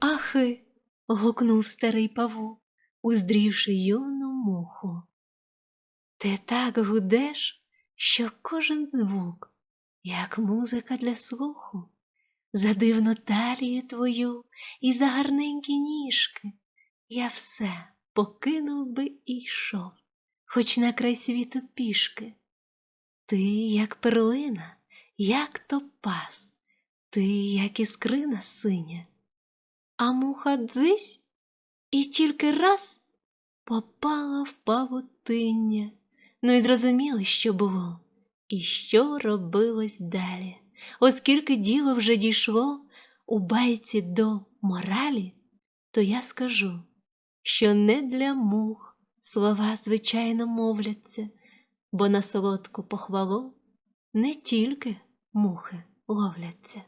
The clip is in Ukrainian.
Ахи. гукнув старий павук, уздрівши юну муху. Ти так гудеш, що кожен звук, як музика для слуху, за дивну талію твою і за гарненькі ніжки, я все покинув би і йшов, хоч на край світу пішки. Ти, як перлина, як топаз, ти, як іскрина синя, а муха дзись і тільки раз попала в павутиння. Ну і зрозуміло, що було, і що робилось далі. Оскільки діло вже дійшло у байці до моралі, то я скажу, що не для мух слова звичайно мовляться, бо на солодку похвалу не тільки мухи ловляться.